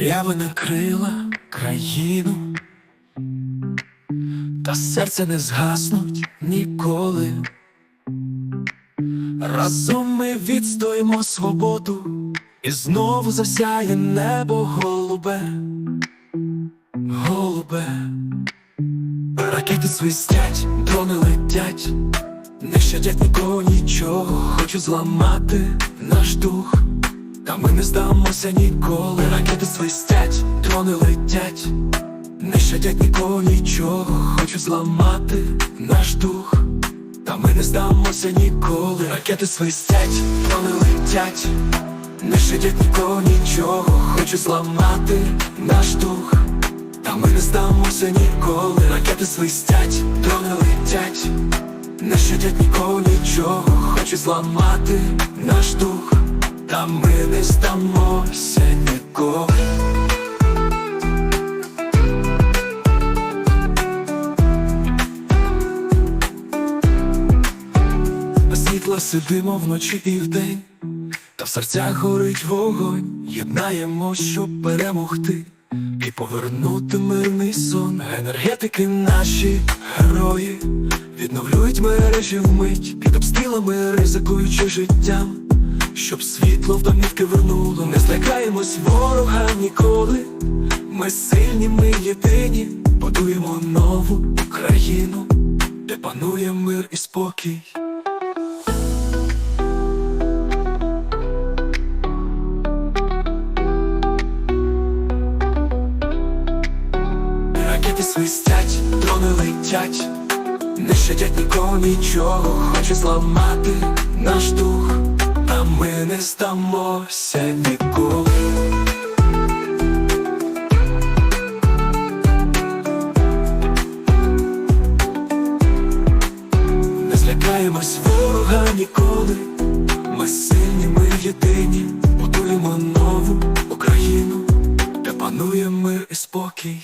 Уява накрила країну, та серце не згаснуть ніколи. Разом ми відстоїмо свободу, і знову засяє небо голубе, голубе, ракети свистять, дрони летять, не щадять нікого нічого, хочу зламати наш дух. Та ми не здамося ніколи, ракети свистять, дрони летять, не щадять нікого нічого, хочу зламати наш дух. Та ми не здамося ніколи, ракети свистять, дрони летять, не щадять нікого нічого, хочу зламати наш дух. Та ми не здамося ніколи, ракети свистять, дрони летять, не щадять нікого нічого, хочу зламати наш дух. Без світла сидимо вночі і вдень, та в серцях горить вогонь, єднаємо, щоб перемогти і повернути мирний сон. Енергетики наші герої відновлюють мережі вмить. Під обстрілами, ризикуючи життям, щоб світло в домівки вернуло. Не злякаємось ворога ніколи. Ми сильні, ми єдині, будуємо нову Україну, де панує мир і спокій. Ракети свистять, дрони летять, не щадять нікого нічого, хоче зламати наш дух, а ми не здамося ніколи. Не злякаємось ворога ніколи. Ми сильні, ми єдині, будуємо нову Україну, де панує мир і спокій.